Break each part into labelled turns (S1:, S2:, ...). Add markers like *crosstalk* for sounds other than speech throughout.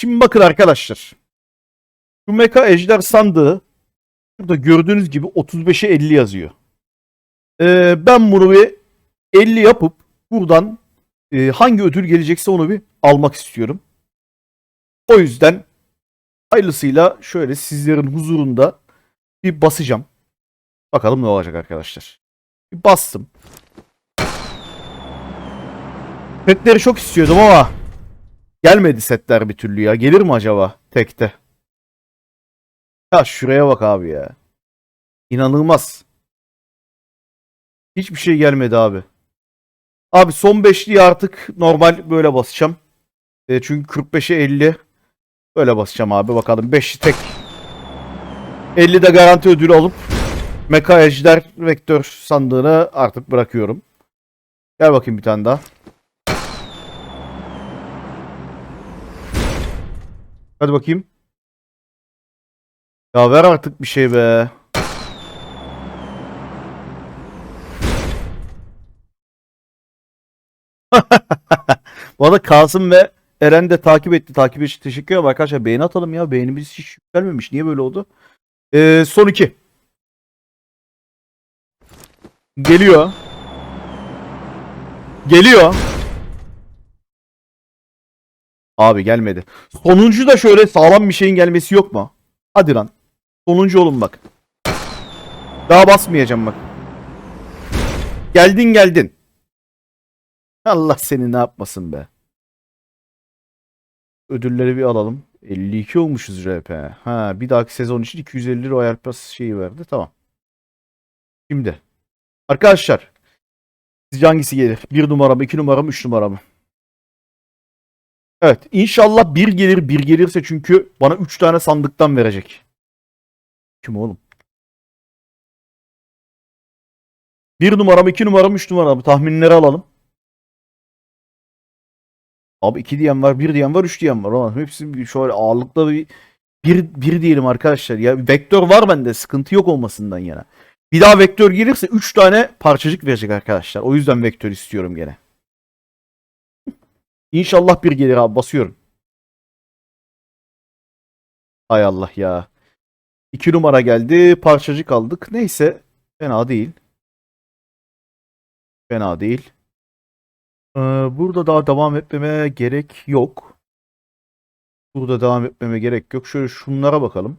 S1: Şimdi bakın arkadaşlar. Şu Mecha Ejder sandığı burada gördüğünüz gibi 35'e 50 yazıyor. Ee, ben bunu bir 50 yapıp buradan e, hangi ödül gelecekse onu bir almak istiyorum. O yüzden hayırlısıyla şöyle sizlerin huzurunda bir basacağım. Bakalım ne olacak arkadaşlar. Bir bastım. Setleri çok istiyordum ama gelmedi setler bir türlü ya. Gelir mi acaba tekte? Ya şuraya bak abi ya. İnanılmaz. Hiçbir şey gelmedi abi. Abi son beşliği artık normal böyle basacağım. E, çünkü 45'e 50 böyle basacağım abi. Bakalım 5'li tek 50 de garanti ödülü alıp Mecha Ejder Vektör sandığını artık bırakıyorum. Gel bakayım bir tane daha. Hadi bakayım. Ya ver artık bir şey be. *laughs* Bu arada Kasım ve Eren de takip etti. Takip için teşekkür ederim arkadaşlar. Beğeni atalım ya. Beğenimiz hiç yükselmemiş. Niye böyle oldu? Ee, son iki. Geliyor. Geliyor. Abi gelmedi. Sonuncu da şöyle sağlam bir şeyin gelmesi yok mu? Hadi lan. Sonuncu olun bak. Daha basmayacağım bak. Geldin geldin. Allah seni ne yapmasın be. Ödülleri bir alalım. 52 olmuşuz RP. Ha bir dahaki sezon için 250 Royal Pass şeyi verdi. Tamam. Şimdi. Arkadaşlar. Sizce hangisi gelir? 1 numara mı, 2 numara mı, 3 numara mı? Evet. İnşallah 1 gelir. 1 gelirse çünkü bana 3 tane sandıktan verecek. Kim oğlum? 1 numara mı, 2 numara mı, 3 numara mı? Tahminleri alalım. Abi 2 diyen var, 1 diyen var, 3 diyen var. Ama hepsi bir şöyle ağırlıkta bir bir, bir diyelim arkadaşlar. Ya vektör var bende. Sıkıntı yok olmasından yana. Bir daha vektör gelirse 3 tane parçacık verecek arkadaşlar. O yüzden vektör istiyorum gene. İnşallah bir gelir abi basıyorum. Hay Allah ya. 2 numara geldi. Parçacık aldık. Neyse. Fena değil. Fena değil. Ee, burada daha devam etmeme gerek yok. Burada devam etmeme gerek yok. Şöyle şunlara bakalım.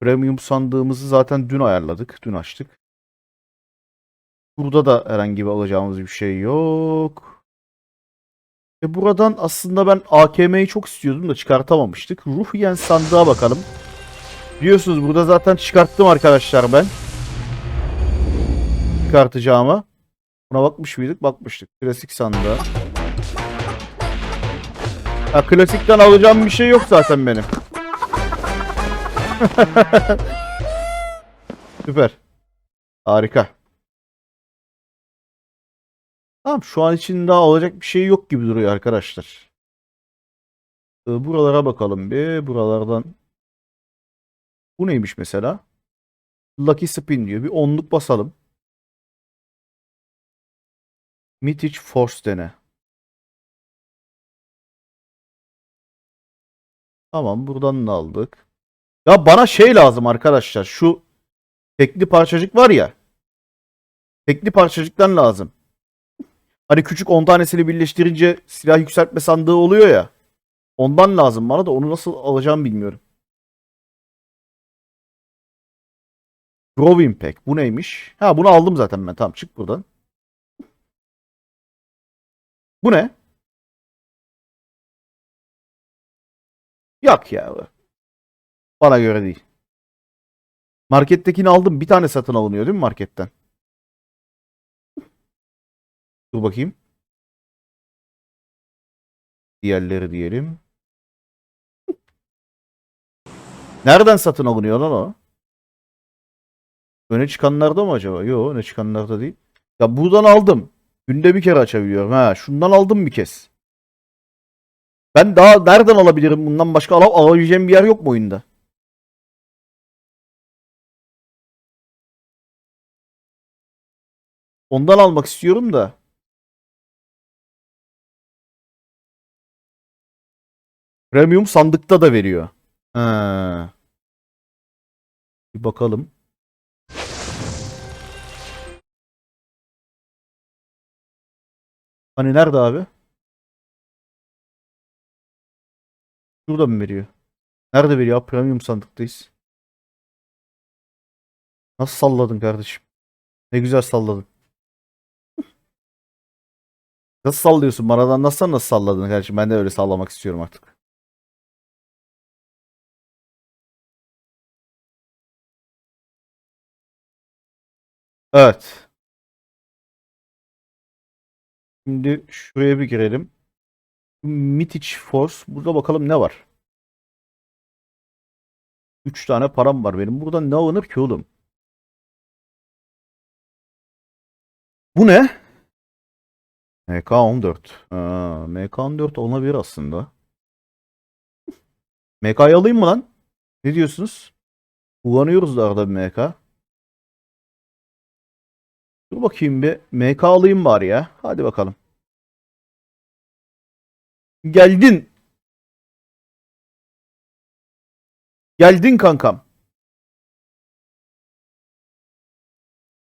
S1: Premium sandığımızı zaten dün ayarladık. Dün açtık. Burada da herhangi bir alacağımız bir şey yok. E buradan aslında ben AKM'yi çok istiyordum da çıkartamamıştık. Ruh Yen sandığa bakalım. Biliyorsunuz burada zaten çıkarttım arkadaşlar ben. Çıkartacağımı. Buna bakmış mıydık? Bakmıştık. Klasik sandığa. Ya klasikten alacağım bir şey yok zaten benim. *laughs* Süper. Harika. Tamam şu an için daha alacak bir şey yok gibi duruyor arkadaşlar. Ee, Buralara bakalım bir. Buralardan. Bu neymiş mesela? Lucky Spin diyor. Bir onluk basalım. Mythic Force dene. Tamam buradan da aldık. Ya bana şey lazım arkadaşlar. Şu tekli parçacık var ya. Tekli parçacıktan lazım. Hani küçük 10 tanesini birleştirince silah yükseltme sandığı oluyor ya. Ondan lazım bana da onu nasıl alacağım bilmiyorum. Growing Pack. Bu neymiş? Ha bunu aldım zaten ben. Tamam çık buradan. Bu ne? Yok ya. Bana göre değil. Markettekini aldım. Bir tane satın alınıyor değil mi marketten? Dur bakayım. Diğerleri diyelim. Nereden satın alınıyor lan o? Öne çıkanlarda mı acaba? Yok öne çıkanlarda değil. Ya buradan aldım. Günde bir kere açabiliyorum. Ha, şundan aldım bir kez. Ben daha nereden alabilirim? Bundan başka al alabileceğim bir yer yok mu oyunda? Ondan almak istiyorum da. Premium sandıkta da veriyor. Ha. Bir bakalım. Hani nerede abi? Şurada mı veriyor? Nerede veriyor? Premium sandıktayız. Nasıl salladın kardeşim? Ne güzel salladın. Nasıl sallıyorsun? Bana anlatsan nasıl salladın kardeşim? Ben de öyle sallamak istiyorum artık. Evet. Şimdi şuraya bir girelim. Mythic Force. Burada bakalım ne var. 3 tane param var benim. Buradan ne alınır ki oğlum? Bu ne? MK14. Ha, MK14 olabilir aslında. *laughs* MK'yı alayım mı lan? Ne diyorsunuz? Kullanıyoruz da arada bir MK. Dur bakayım bir. MK alayım bari ya. Hadi bakalım. Geldin. Geldin kankam.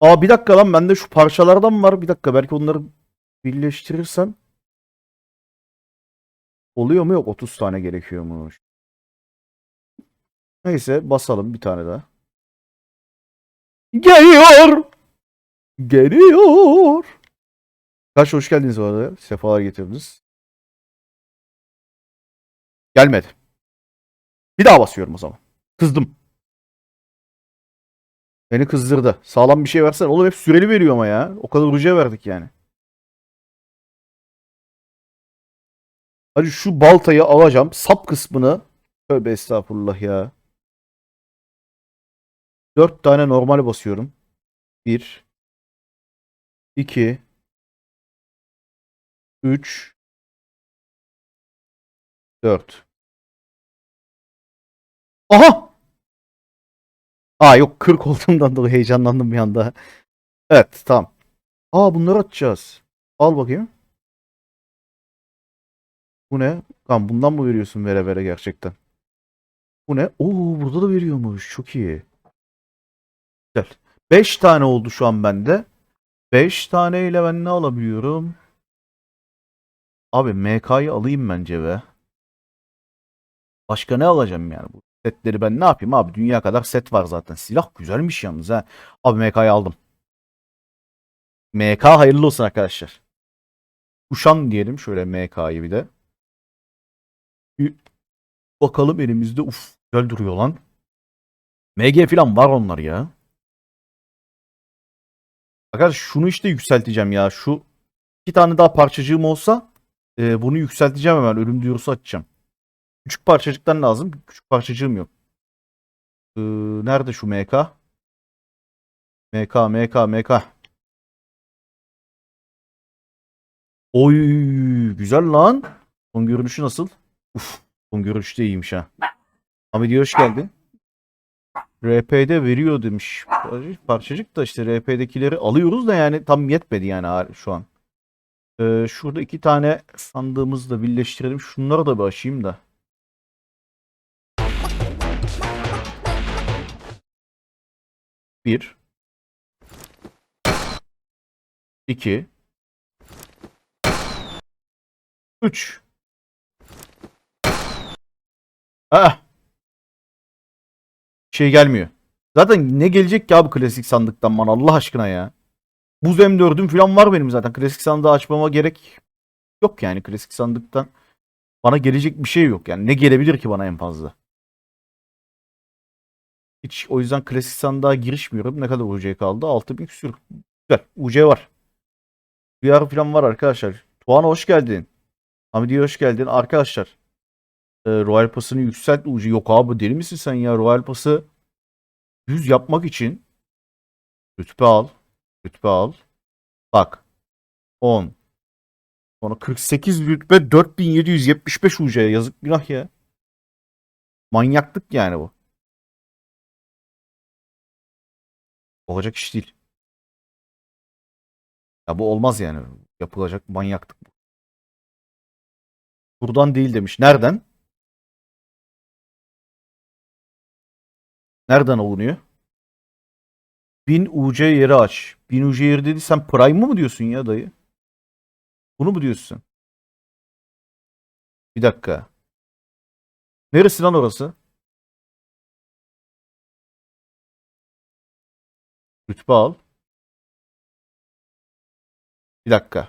S1: Aa bir dakika lan bende şu parçalardan var. Bir dakika belki onları birleştirirsem oluyor mu yok 30 tane gerekiyormuş. Neyse basalım bir tane daha. Geliyor. Geliyor. Kaç hoş geldiniz bu arada. Sefalar getirdiniz. Gelmedi. Bir daha basıyorum o zaman. Kızdım. Beni kızdırdı. Sağlam bir şey versen. Oğlum hep süreli veriyor ama ya. O kadar ucuya verdik yani. Hadi şu baltayı alacağım. Sap kısmını. Tövbe estağfurullah ya. Dört tane normal basıyorum. Bir. İki, Üç. Dört. Aha! Aa yok 40 olduğumdan dolayı heyecanlandım bir anda. Evet tamam. Aa bunları atacağız. Al bakayım. Bu ne? Tamam bundan mı veriyorsun vere vere gerçekten? Bu ne? Oo burada da veriyormuş. Çok iyi. Güzel. 5 tane oldu şu an bende. 5 tane ile ben ne alabiliyorum? Abi MK'yı alayım bence be. Başka ne alacağım yani bu setleri ben ne yapayım abi? Dünya kadar set var zaten. Silah güzelmiş yalnız ha. Abi MK'yı aldım. MK hayırlı olsun arkadaşlar. Kuşan diyelim şöyle MK'yı bir de. Bir bakalım elimizde. Uf güzel duruyor lan. MG falan var onlar ya. Arkadaş şunu işte yükselteceğim ya. Şu iki tane daha parçacığım olsa e, bunu yükselteceğim hemen. Ölüm duyurusu açacağım. Küçük parçacıktan lazım. Küçük parçacığım yok. Ee, nerede şu MK? MK, MK, MK. Oy, güzel lan. Son görünüşü nasıl? Uf, son görünüşü de iyiymiş ha. Hamidi hoş geldin. RP'de veriyor demiş. Parçacık da işte RP'dekileri alıyoruz da yani tam yetmedi yani şu an. Ee, şurada iki tane sandığımızı da birleştirelim. Şunları da bir açayım da. Bir. İki. Üç. Ah. Şey gelmiyor. Zaten ne gelecek ki abi klasik sandıktan bana Allah aşkına ya. Buz M4'üm falan var benim zaten. Klasik sandığı açmama gerek yok yani klasik sandıktan. Bana gelecek bir şey yok yani. Ne gelebilir ki bana en fazla? Hiç o yüzden klasik sandığa girişmiyorum. Ne kadar UC kaldı? 6000 küsür. Güzel. UC var. VR falan var arkadaşlar. Tuana hoş geldin. Hamidi hoş geldin. Arkadaşlar. E, Royal Pass'ını yükselt UC. Yok abi deli misin sen ya? Royal Pass'ı düz yapmak için rütbe al. Rütbe al. Bak. 10. Sonra 48 rütbe 4775 UC. Yazık günah ya. Manyaklık yani bu. Olacak iş değil. Ya bu olmaz yani. Yapılacak manyaklık bu. Buradan değil demiş. Nereden? Nereden alınıyor? 1000 UC yeri aç. 1000 UC yeri dedi sen Prime'ı mı diyorsun ya dayı? Bunu mu diyorsun? Bir dakika. Neresi lan orası? Rütbe al. Bir dakika.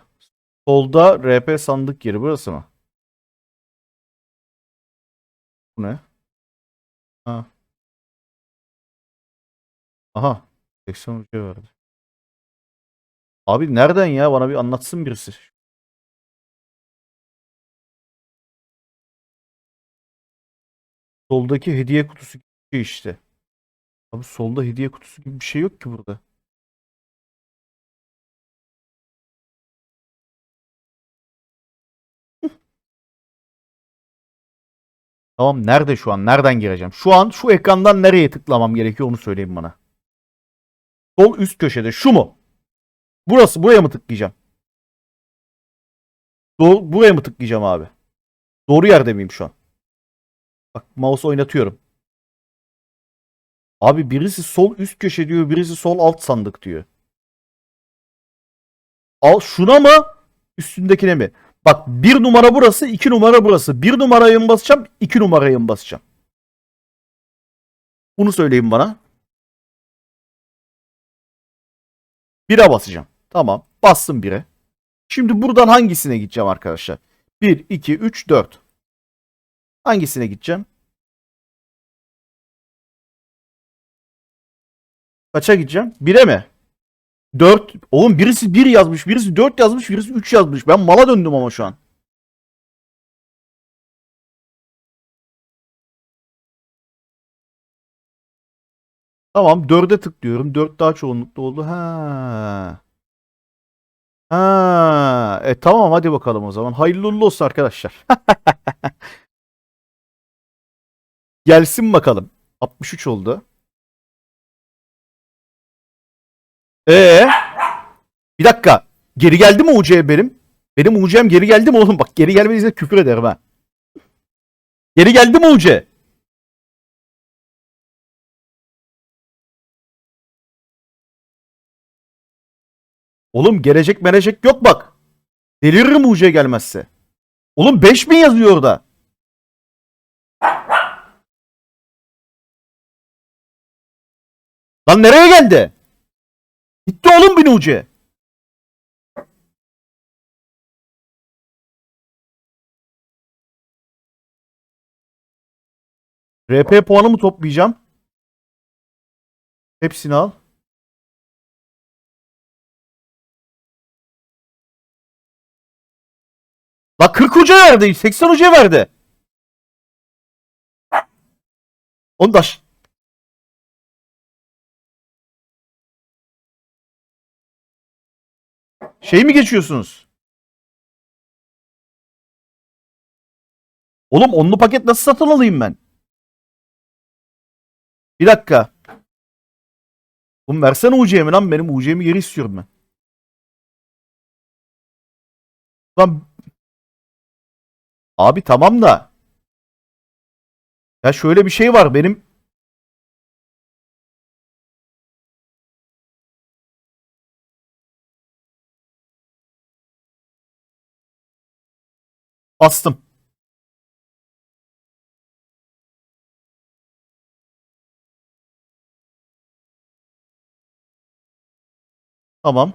S1: Solda RP sandık yeri burası mı? Bu ne? Ha. Aha. 80 ucu verdi. Abi nereden ya? Bana bir anlatsın birisi. Soldaki hediye kutusu gibi şey işte. Abi solda hediye kutusu gibi bir şey yok ki burada. Tamam nerede şu an? Nereden gireceğim? Şu an şu ekrandan nereye tıklamam gerekiyor onu söyleyin bana. Sol üst köşede şu mu? Burası buraya mı tıklayacağım? Doğru, buraya mı tıklayacağım abi? Doğru yerde miyim şu an? Bak mouse oynatıyorum. Abi birisi sol üst köşe diyor, birisi sol alt sandık diyor. Al şuna mı? Üstündekine mi? Bak bir numara burası, iki numara burası. Bir numarayı mı basacağım, iki numarayı mı basacağım? Bunu söyleyin bana. Bire basacağım. Tamam. Bastım bire. Şimdi buradan hangisine gideceğim arkadaşlar? 1, 2, 3, 4. Hangisine gideceğim? Kaça gideceğim? 1'e mi? 4. Oğlum birisi 1 yazmış, birisi 4 yazmış, birisi 3 yazmış. Ben mala döndüm ama şu an. Tamam 4'e tıklıyorum. 4 daha çoğunlukta oldu. Ha. Ha. E tamam hadi bakalım o zaman. Hayırlı olsun arkadaşlar. *laughs* Gelsin bakalım. 63 oldu. Ee? Bir dakika. Geri geldi mi UC benim? Benim UC'm geri geldi mi oğlum? Bak geri gelmediyse küfür ederim ha. Geri geldi mi UC? Oğlum gelecek merecek yok bak. Deliririm UC gelmezse. Oğlum 5000 yazıyor orada. Lan nereye geldi? Gitti oğlum bin UC. RP puanı mı toplayacağım? Hepsini al. La 40 hoca verdi. 80 hoca verdi. Onu da şey mi geçiyorsunuz? Oğlum onlu paket nasıl satın alayım ben? Bir dakika. Oğlum versene UC'mi lan benim UC'mi geri istiyorum ben. Lan Abi tamam da. Ya şöyle bir şey var benim. Bastım. Tamam.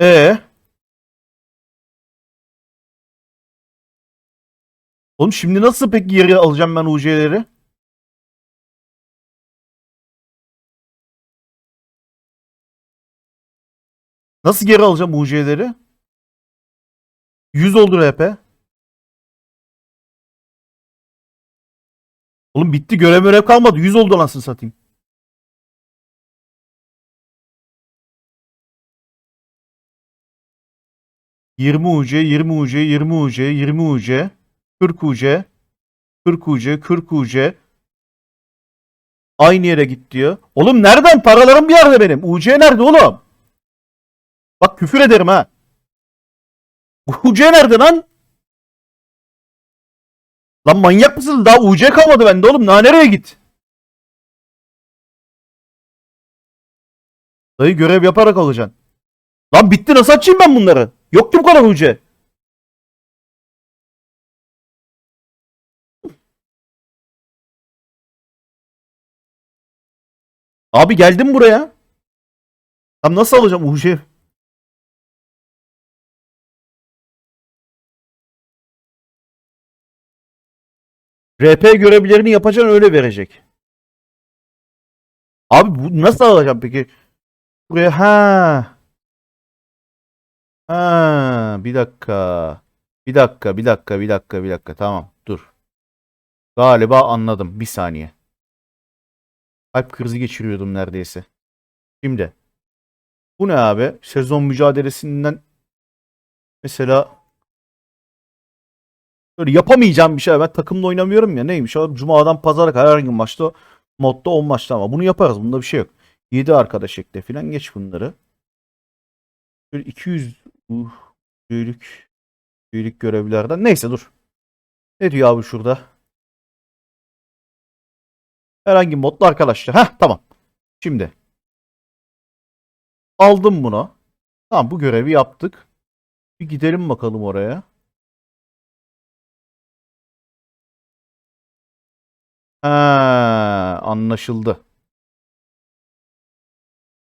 S1: Ee? Oğlum şimdi nasıl peki geri alacağım ben UC'leri? Nasıl geri alacağım UC'leri? 100 oldu RP. Oğlum bitti görev görev kalmadı. 100 oldu anasını satayım. Yirmi UC, 20 UC, 20 UC, 20 UC, 40 UC, 40 UC, 40 UC. Aynı yere git diyor. Oğlum nereden? Paralarım bir yerde benim. UC nerede oğlum? Bak küfür ederim ha. UC nerede lan? Lan manyak mısın? Daha UC kalmadı bende oğlum. Daha nereye git? Dayı görev yaparak alacaksın. Lan bitti nasıl açayım ben bunları? Yok ki bu kadar UC. Abi geldim buraya. Tam nasıl alacağım UC? RP görevlerini yapacaksın öyle verecek. Abi bu nasıl alacağım peki? Buraya ha. Ha, bir dakika. Bir dakika, bir dakika, bir dakika, bir dakika. Tamam, dur. Galiba anladım. Bir saniye. Kalp krizi geçiriyordum neredeyse. Şimdi. Bu ne abi? Sezon mücadelesinden mesela böyle yapamayacağım bir şey. Ben takımla oynamıyorum ya. Neymiş? Abi, Cuma'dan pazara kadar herhangi bir maçta modda 10 maçta ama bunu yaparız. Bunda bir şey yok. 7 arkadaş ekle falan geç bunları. Böyle 200 uh, büyülük büyülük görevlerden. Neyse dur. Ne diyor abi şurada? Herhangi modda arkadaşlar. Heh tamam. Şimdi. Aldım bunu. Tamam bu görevi yaptık. Bir gidelim bakalım oraya. Ha, anlaşıldı.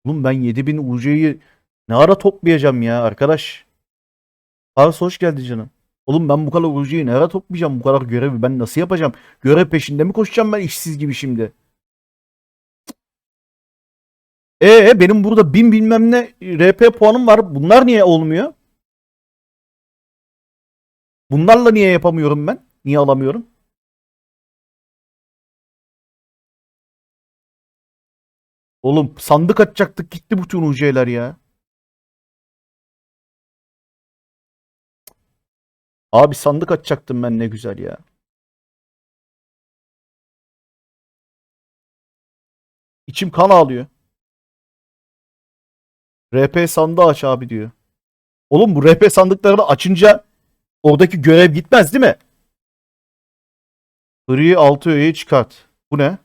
S1: Oğlum ben 7000 UC'yi ne ara toplayacağım ya arkadaş? Pars hoş geldi canım. Oğlum ben bu kadar UC'yi ne ara toplayacağım bu kadar görevi ben nasıl yapacağım? Görev peşinde mi koşacağım ben işsiz gibi şimdi? E benim burada 1000 bilmem ne RP puanım var. Bunlar niye olmuyor? Bunlarla niye yapamıyorum ben? Niye alamıyorum? Oğlum sandık açacaktık gitti bütün UC'ler ya. Abi sandık açacaktım ben ne güzel ya. İçim kan ağlıyor. RP sandığı aç abi diyor. Oğlum bu RP sandıklarını açınca oradaki görev gitmez değil mi? Free 6 öğeyi çıkart. Bu ne?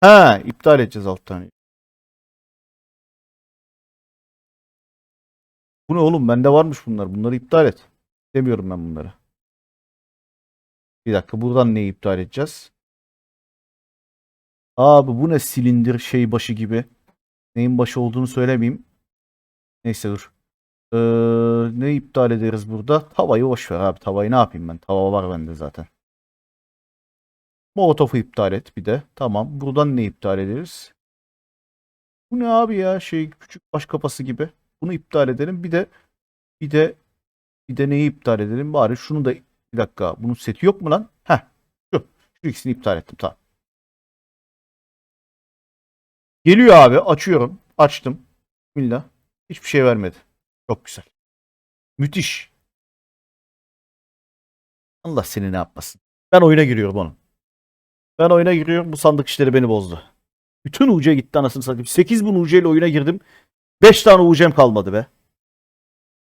S1: Ha, iptal edeceğiz alt tane. Bu ne oğlum? Bende varmış bunlar. Bunları iptal et. Demiyorum ben bunları. Bir dakika buradan neyi iptal edeceğiz? Abi bu ne silindir şey başı gibi. Neyin başı olduğunu söylemeyeyim. Neyse dur. Ee, ne iptal ederiz burada? Tavayı boş ver abi. Tavayı ne yapayım ben? Tava var bende zaten. Molotof'u iptal et bir de. Tamam. Buradan ne iptal ederiz? Bu ne abi ya? Şey küçük baş kafası gibi. Bunu iptal edelim. Bir de bir de bir de neyi iptal edelim? Bari şunu da bir dakika. Bunun seti yok mu lan? Heh. Şu. Şu ikisini iptal ettim. Tamam. Geliyor abi. Açıyorum. Açtım. Bismillah. Hiçbir şey vermedi. Çok güzel. Müthiş. Allah seni ne yapmasın. Ben oyuna giriyorum onun. Ben oyuna giriyorum. Bu sandık işleri beni bozdu. Bütün UC gitti anasını satayım. 8000 UC ile oyuna girdim. 5 tane UC'm kalmadı be.